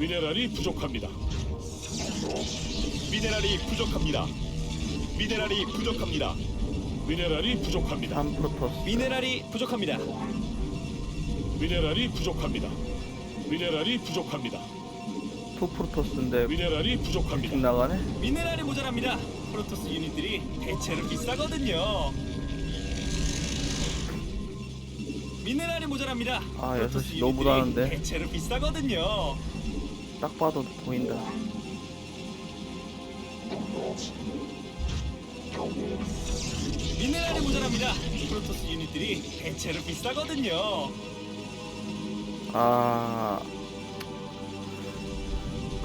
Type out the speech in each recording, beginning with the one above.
미네랄이 부족합니다. 미네랄이 부족합니다. 미네랄이 부족합니다. 미네랄이 부족합니다. 3 프로토스 미네랄이 부족합니다. 미네랄이 부족합니다. 미네랄이 부족합니다. 2 프로토스인데 미네랄이 쭉 부족합니다. 나가네 미네랄이 모자랍니다. 프로토스 유닛들이 대체로 비싸거든요. 미네랄이 모자랍니다. 아, 프로토스 6시 너무 유닛들이 불안한데. 대체로 비싸거든요. 딱 봐도 보인다 미네랄이 모자랍니다. 프로토스 유닛들이 대체로 비싸거든요. 아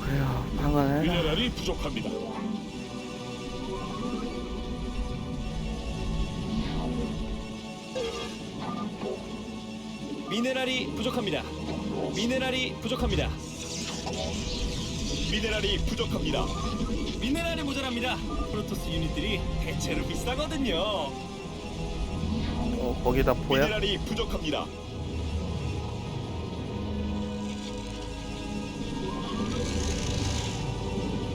그래요 방안해라 미네랄이 부족합니다. 미네랄이 부족합니다. 미네랄이 부족합니다. 미네랄이 부족합니다. 미네랄이 모자랍니다. 프로토스 유닛들이 대체로 비싸거든요. 어 거기다 보야 미네랄이 부족합니다.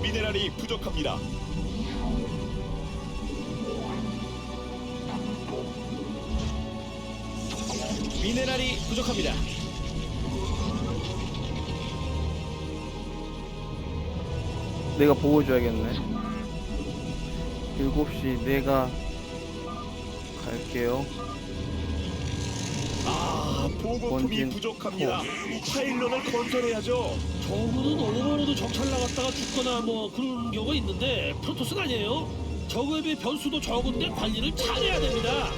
미네랄이 부족합니다. 미네랄이 부족합니다. 내가 보호줘야겠네 7시 내가 갈게요 아, 보급품이 원진 부족합니다. 파일런을 건설해야죠. 저그는 오버로드 정찰 나갔다가 죽거나 뭐 그런 경우가 있는데 프로토스가 아니에요. 저그에 비해 변수도 적은데 관리를 잘해야 됩니다.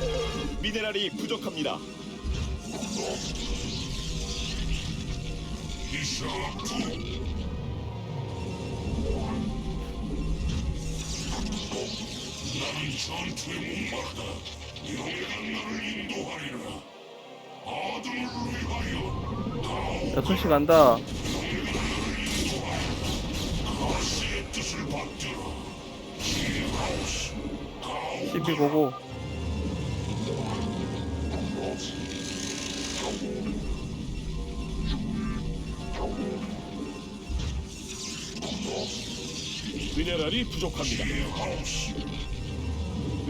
미네랄이 부족합니다. 여섯 시 간다 십이 고고 미네랄이 부족합니다.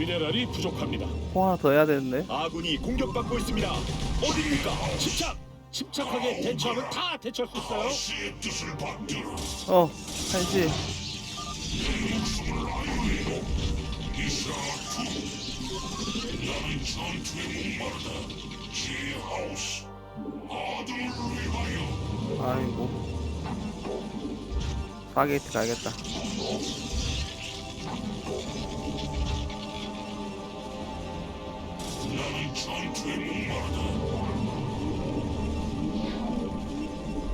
미네랄이 부족합니다. 콩 하나 더 해야 되는데 아군이 공격받고 있습니다. 어딥니까? 침착! 침착하게 대처하면 다 대처할 수 있어요. 어 한시 아이고 사게이트 가야겠다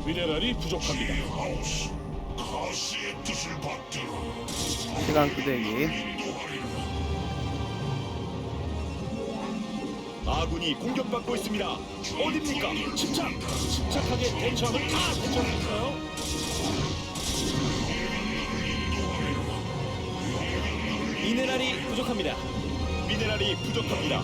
미네랄이 부족합니다. 시간 기대기 아군이 공격받고 있습니다. 어딥니까? 침착! 침착하게 대처하면 다 있어요. 미네랄이 부족합니다. 미네랄이 부족합니다.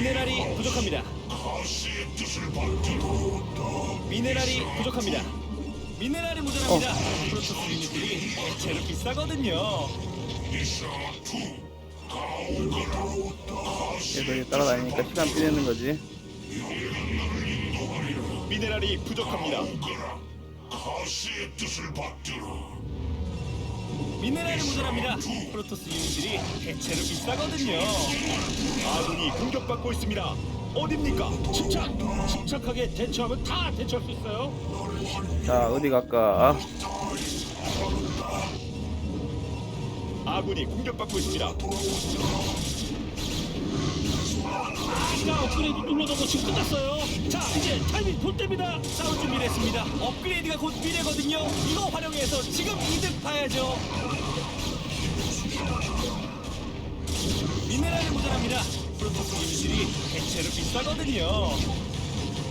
네랄이 부족합니다. 미네랄이 부족합니다. 미네랄이 모자랍니다. 프로토스 유닛들이 대체로 비싸거든요. 이제 따라다니니까 시간 피내는 거지 미네랄이 부족합니다. 미네랄이 모자랍니다. 프로토스 유닛들이 대체로 비싸거든요. 아군이 공격받고 있습니다. 어딥니까? 침착! 침착하게 대처하면 다 대처할 수 있어요. 자 어디 갈까 아군이 공격받고 있습니다. 시간 업그레이드 눌러놓고 지금 끝났어요. 자, 이제 타이밍 볼 때입니다. 싸울 준비를 했습니다. 업그레이드가 곧 미래거든요. 이거 활용해서 지금 이득 봐야죠. 미네랄이 모자랍니다. 프로토스 유닛들이 대체로 비싸거든요.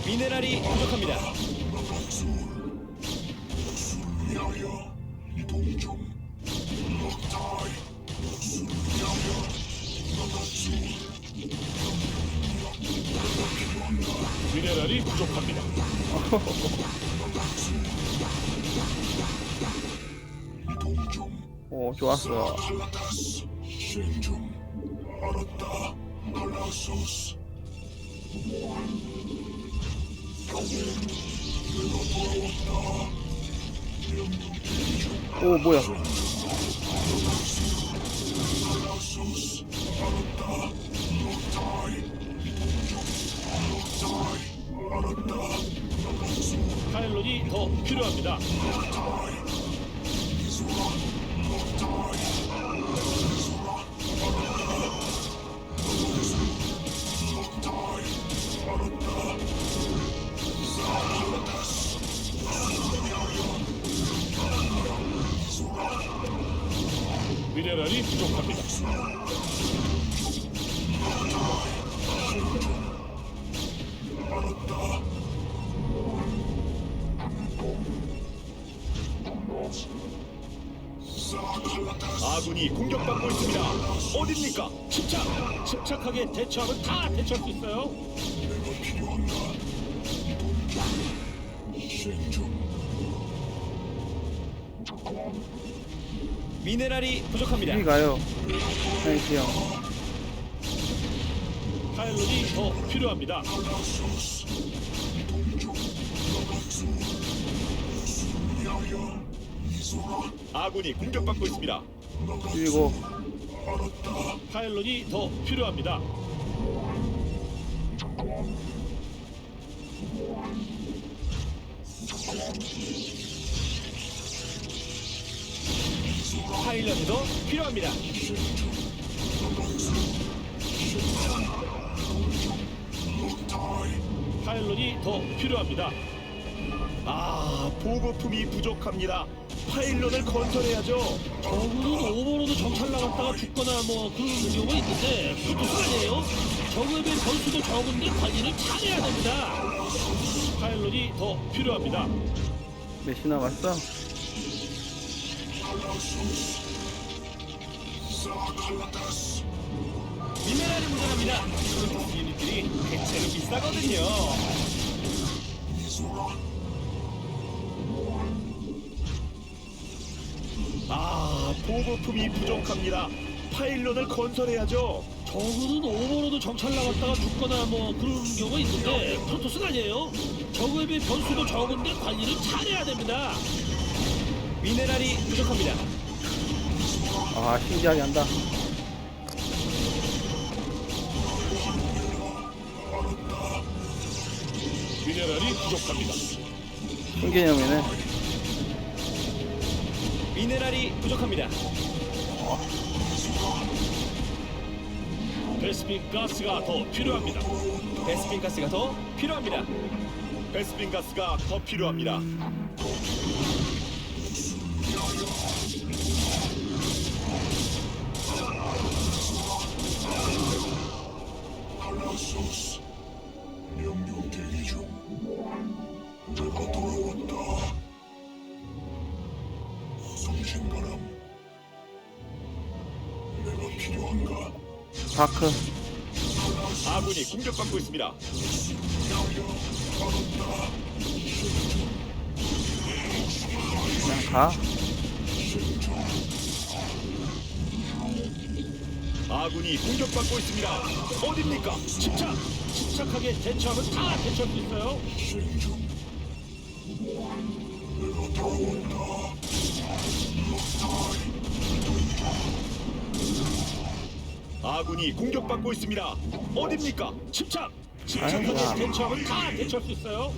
미네랄이 부족합니다. 미네랄 부족합니다. 오 좋았어 오 뭐야 파일론이 더 필요합니다. 미네랄이 부족합니다. 아군이 공격받고 있습니다. 어딥니까? 침착, 침착하게 대처하면 다 대처할 수 있어요. 미네랄이 부족합니다. 여기 가요 나이스 형 파일론이 더 필요합니다. 아군이 공격받고 있습니다. 그리고 파일론이 더 필요합니다. 파일럿이 더 필요합니다. 파일론이 더 필요합니다. 아, 보급품이 부족합니다. 파일런을 건설해야죠. 저분은 오버로드 정찰 나갔다가 죽거나 뭐 그런 경우가 있는데 프로토스 아니에요. 적의 변수도 적은데 관리를 잘해야 됩니다. 파일론이 더 필요합니다. 몇이 남았어? 미네랄이 모자랍니다. 프로토스 유닛들이 대체로 비싸거든요. 보급품이 부족합니다. 파일런을 건설해야죠. 저분은 오버로드 정찰 나갔다가 죽거나 뭐 그런 경우가 있는데 프로토스가 아니에요. 적의 변수도 적은데 관리를 잘해야 됩니다. 미네랄이 부족합니다. 아 신기하게 한다 미네랄이 부족합니다. 신개념이네 미네랄이 부족합니다. 베스핀 가스가 더 필요합니다. 베스핀 가스가 더 필요합니다. 베스핀 가스가 더 필요합니다. 명령 대기 중. 내가 돌아왔다. 성신바람. 내가 필요한가? 다크 아군이 공격받고 있습니다. 그냥 가 아군이 공격받고 있습니다. 어딥니까? 침착, 침착하게 대처하면 다 대처할 수 있어요. 아 군이 공격받고 있습니다. 어딥니까? 침착, 침착하게 아이고야. 대처하면 다 대처할 수 있어요.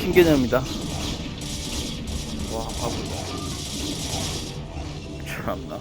신개념이다 와 바보다 참나